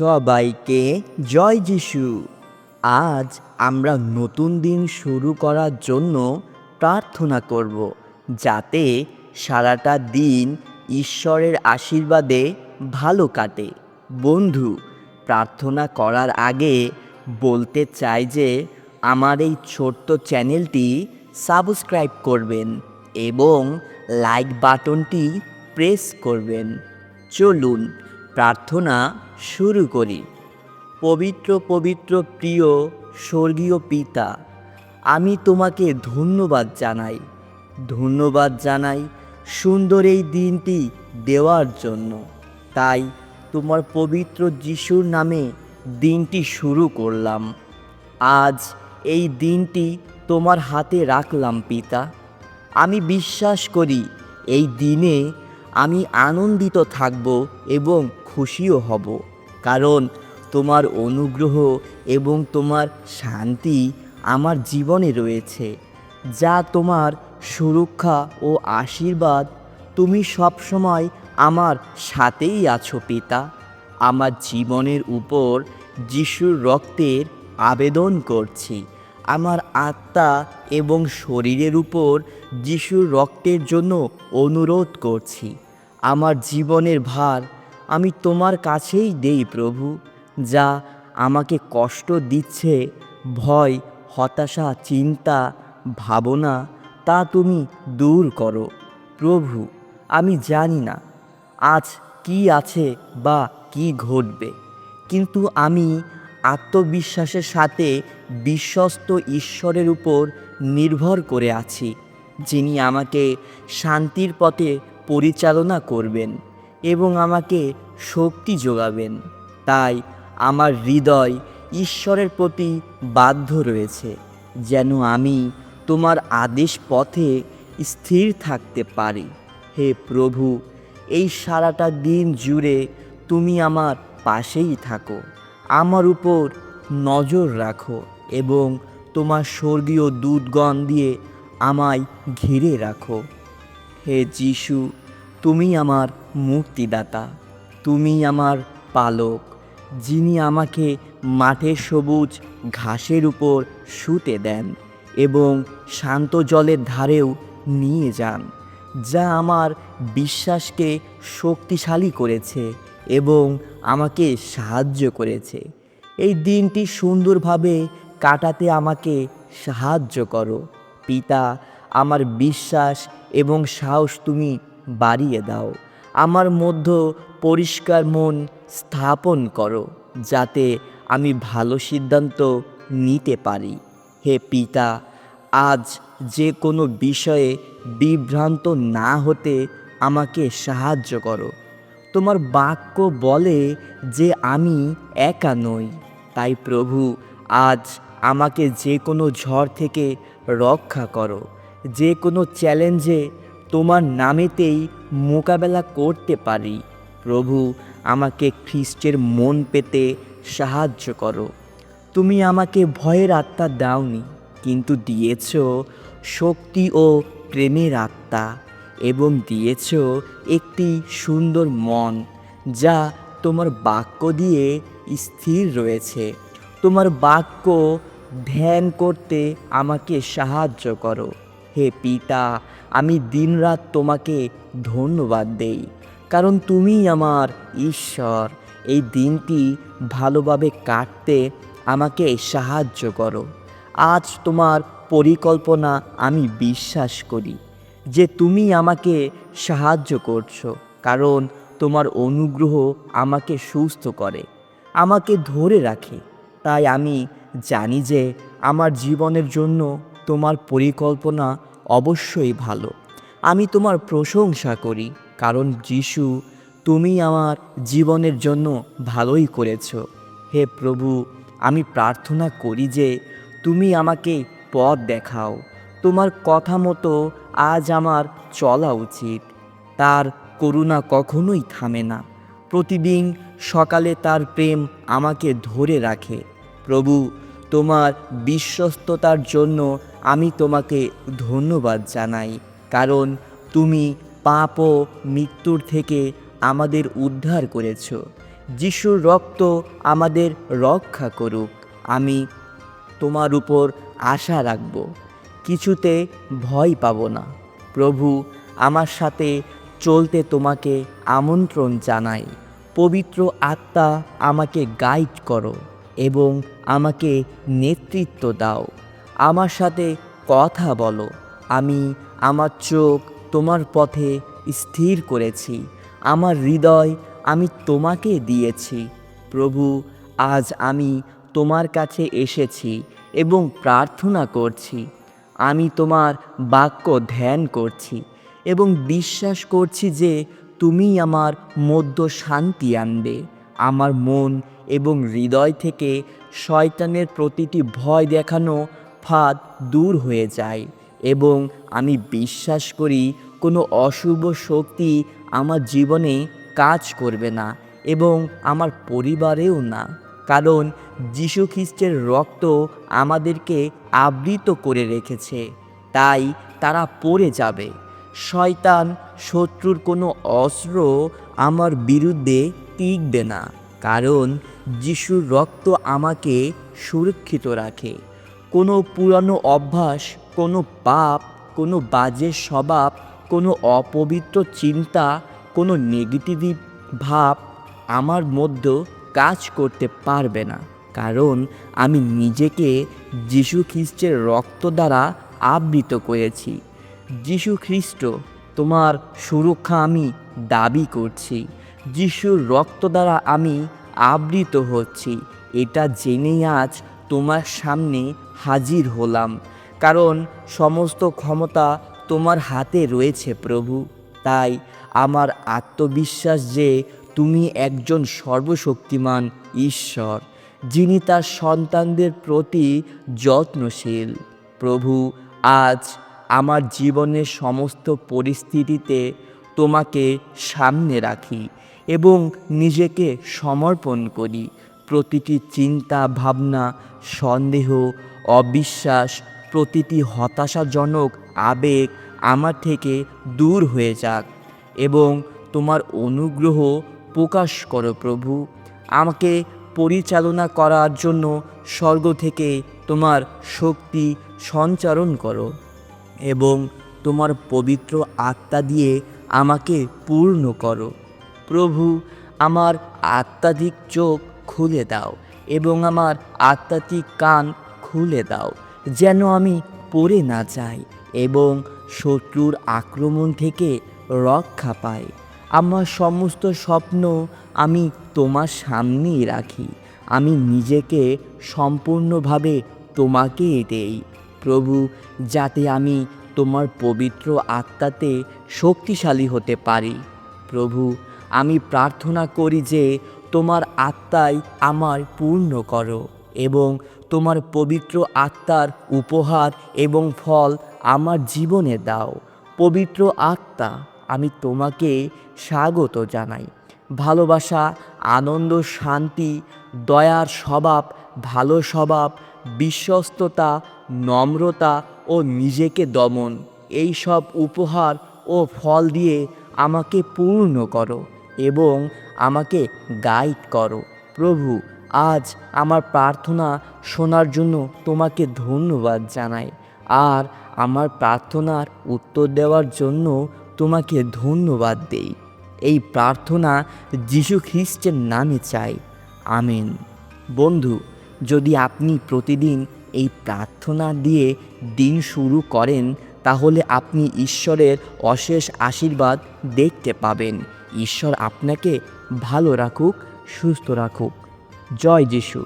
সবাইকে জয় যিশু। আজ আমরা নতুন দিন শুরু করার জন্য প্রার্থনা করব, যাতে সারাটা দিন ঈশ্বরের আশীর্বাদে ভালো কাটে। বন্ধু, প্রার্থনা করার আগে বলতে চাই যে আমার এই ছোট্ট চ্যানেলটি সাবস্ক্রাইব করবেন এবং লাইক বাটনটি প্রেস করবেন। চলুন প্রার্থনা শুরু করি। পবিত্র পবিত্র, প্রিয়, স্বর্গীয় পিতা, আমি তোমাকে ধন্যবাদ জানাই। ধন্যবাদ জানাই সুন্দর এই দিনটি দেওয়ার জন্য। তাই তোমার পবিত্র যিশুর নামে দিনটি শুরু করলাম। আজ এই দিনটি তোমার হাতে রাখলাম পিতা। আমি বিশ্বাস করি এই দিনে আমি আনন্দিত থাকব এবং খুশিও হব। কারণ তোমার অনুগ্রহ এবং তোমার শান্তি আমার জীবনে রয়েছে, যা তোমার সুরক্ষা ও আশীর্বাদ তুমি সবসময় আমার সাথেই আছো পিতা। আমার জীবনের উপর যিশুর রক্তের আবেদন করছি। আমার আত্মা এবং শরীরের উপর যিশুর রক্তের জন্য অনুরোধ করছি। আমার জীবনের ভার আমি তোমার কাছেই দেই প্রভু, যা আমাকে কষ্ট দিচ্ছে, ভয়, হতাশা, চিন্তা, ভাবনা, তা তুমি দূর করো। প্রভু, আমি জানি না আজ কি আছে বা কি ঘটবে, কিন্তু আমি আত্মবিশ্বাসের সাথে বিশ্বস্ত ঈশ্বরের উপর নির্ভর করে আছি, যিনি আমাকে শান্তির পথে পরিচালনা করবেন এবং আমাকে শক্তি যোগাবেন। তাই আমার হৃদয় ঈশ্বরের প্রতি বাধ্য রয়েছে, যেন আমি তোমার আদেশ পথে স্থির থাকতে পারি। হে প্রভু, এই সারাটা দিন জুড়ে তুমি আমার পাশেই থাকো, আমার উপর নজর রাখো এবং তোমার স্বর্গীয় দুধগণ দিয়ে আমায় ঘিরে রাখো। হে যিশু তুমি আমার মুক্তিদাতা তুমি আমার পালক, যিনি আমাকে মাঠের সবুজ ঘাসের উপর শুতে দেন এবং শান্ত জলের ধারেও নিয়ে যান, যা আমার বিশ্বাসকে শক্তিশালী করেছে এবং আমাকে সাহায্য করেছে। এই দিনটি সুন্দরভাবে কাটাতে আমাকে সাহায্য করো। পিতা, আমার বিশ্বাস এবং সাহস তুমি বাড়িয়ে দাও। আমার মধ্য পরিষ্কার মন স্থাপন করো, যাতে আমি ভালো সিদ্ধান্ত নিতে পারি। হে পিতা, আজ যে কোনো বিষয়ে বিভ্রান্ত না হতে আমাকে সাহায্য করো। তোমার বাক্য বলে যে আমি একা নই। তাই প্রভু, আজ আমাকে যে কোনো ঝড় থেকে রক্ষা করো। যে কোনো চ্যালেঞ্জে তোমার নামেতেই মোকাবেলা করতে পারি। প্রভু, আমাকে খ্রিস্টের মন পেতে সাহায্য করো। তুমি আমাকে ভয়ের আত্মা দাওনি, কিন্তু দিয়েছ শক্তি ও প্রেমের আত্মা এবং দিয়েছ একটি সুন্দর মন, যা তোমার বাক্য দিয়ে স্থির রয়েছে। তোমার বাক্য ধ্যান করতে আমাকে সাহায্য করো। হে পিতা, আমি দিনরাত তোমাকে ধন্যবাদ দেই, কারণ তুমি আমার ঈশ্বর। এই দিনটি ভালোভাবে কাটতে আমাকে সাহায্য করো। আজ তোমার পরিকল্পনা আমি বিশ্বাস করি যে তুমি আমাকে সাহায্য করছ, কারণ তোমার অনুগ্রহ আমাকে সুস্থ করে, আমাকে ধরে রাখে। তাই আমি জানি যে আমার জীবনের জন্য তোমার পরিকল্পনা অবশ্যই ভালো। আমি তোমার প্রশংসা করি, কারণ যিশু, তুমি আমার জীবনের জন্য ভালোই করেছ। হে প্রভু, আমি প্রার্থনা করি যে তুমি আমাকে পথ দেখাও। তোমার কথা মতো আজ আমার চলা উচিত। তার করুণা কখনোই থামে না। প্রতিদিন সকালে তার প্রেম আমাকে ধরে রাখে। প্রভু, তোমার বিশ্বস্ততার জন্য আমি তোমাকে ধন্যবাদ জানাই, কারণ তুমি পাপ ও মৃত্যুর থেকে আমাদের উদ্ধার করেছ। যিশুর রক্ত আমাদের রক্ষা করুক। আমি তোমার উপর আশা রাখব। কিছুতে ভয় পাব না। প্রভু, আমার সাথে চলতে তোমাকে আমন্ত্রণ জানাই। পবিত্র আত্মা আমাকে গাইড করো এবং আমাকে নেতৃত্ব দাও। আমার সাথে কথা বলো। আমি আমার চোখ তোমার পথে স্থির করেছি। আমার হৃদয় আমি তোমাকে দিয়েছি। প্রভু, আজ আমি তোমার কাছে এসেছি এবং প্রার্থনা করছি। আমি তোমার বাক্য ধ্যান করছি এবং বিশ্বাস করছি যে তুমি আমার মধ্য শান্তি আনবে। আমার মন এবং হৃদয় থেকে শয়তানের প্রতিটি ভয় দেখানো ফাঁদ দূর হয়ে যায় এবং আমি বিশ্বাস করি কোনো অশুভ শক্তি আমার জীবনে কাজ করবে না এবং আমার পরিবারেও না। কারণ যীশু খ্রিস্টের রক্ত আমাদেরকে আবৃত করে রেখেছে, তাই তারা পড়ে যাবে। শয়তান শত্রুর কোনো অস্ত্র আমার বিরুদ্ধে টিকবে না, কারণ যিশুর রক্ত আমাকে সুরক্ষিত রাখে। কোনো পুরানো অভ্যাস, কোনো পাপ, কোনো বাজে স্বভাব, কোনো অপবিত্র চিন্তা, কোনো নেগেটিভ ভাব আমার মধ্যে কাজ করতে পারবে না। কারণ আমি নিজেকে যীশু খ্রিস্টের রক্ত দ্বারা আবৃত করেছি। যীশু খ্রিস্ট তোমার সুরক্ষা আমি দাবি করছি। যিশুর রক্ত দ্বারা আমি আবৃত হচ্ছি। এটা জেনেই আজ তোমার সামনে হাজির হলাম, কারণ সমস্ত ক্ষমতা তোমার হাতে রয়েছে প্রভু। তাই আমার আত্মবিশ্বাস যে তুমি একজন সর্বশক্তিমান ঈশ্বর, যিনি তার সন্তানদের প্রতি যত্নশীল। প্রভু, আজ আমার জীবনের সমস্ত পরিস্থিতিতে তোমাকে সামনে রাখি এবং নিজেকে সমর্পণ করি। প্রতিটি চিন্তা, ভাবনা, সন্দেহ, অবিশ্বাস, প্রতিটি হতাশাজনক আবেগ আমার থেকে দূর হয়ে যাক এবং তোমার অনুগ্রহ প্রকাশ করো প্রভু। আমাকে পরিচালনা করার জন্য স্বর্গ থেকে তোমার শক্তি সঞ্চারণ করো এবং তোমার পবিত্র আত্মা দিয়ে আমাকে পূর্ণ করো। প্রভু, আমার আত্মাধিক চোখ খুলে দাও এবং আমার আত্মাধিক কান খুলে দাও, যেন আমি পড়ে না যাই এবং শত্রুর আক্রমণ থেকে রক্ষা পাই। আমার সমস্ত স্বপ্ন আমি তোমার সামনেই রাখি। আমি নিজেকে সম্পূর্ণভাবে তোমাকে দেই। প্রভু, যাতে আমি তোমার পবিত্র আত্মাতে শক্তিশালী হতে পারি। প্রভু আমি প্রার্থনা করি যে তোমার আত্মাই আমার পূর্ণ করো এবং তোমার পবিত্র আত্মার উপহার এবং ফল আমার জীবনে দাও। পবিত্র আত্মা, আমি তোমাকে স্বাগত জানাই। ভালোবাসা, আনন্দ, শান্তি, দয়ার স্বভাব, ভালো স্বভাব, বিশ্বস্ততা, নম্রতা ও নিজেকে দমন, এই সব উপহার ও ফল দিয়ে আমাকে পূর্ণ করো। এবং আমাকে গাইড করো। প্রভু, আজ আমার প্রার্থনা শোনার জন্য তোমাকে ধন্যবাদ জানাই। আর আমার প্রার্থনার উত্তর দেওয়ার জন্য তোমাকে ধন্যবাদ দেই। এই প্রার্থনা যীশু খ্রিস্টের নামে চাই। আমেন। বন্ধু, যদি আপনি প্রতিদিন এই প্রার্থনা দিয়ে দিন শুরু করেন তাহলে আপনি ঈশ্বরের অশেষ আশীর্বাদ দেখতে পাবেন। ঈশ্বর আপনাকে ভালো রাখুক, সুস্থ রাখুক। জয় যিশু।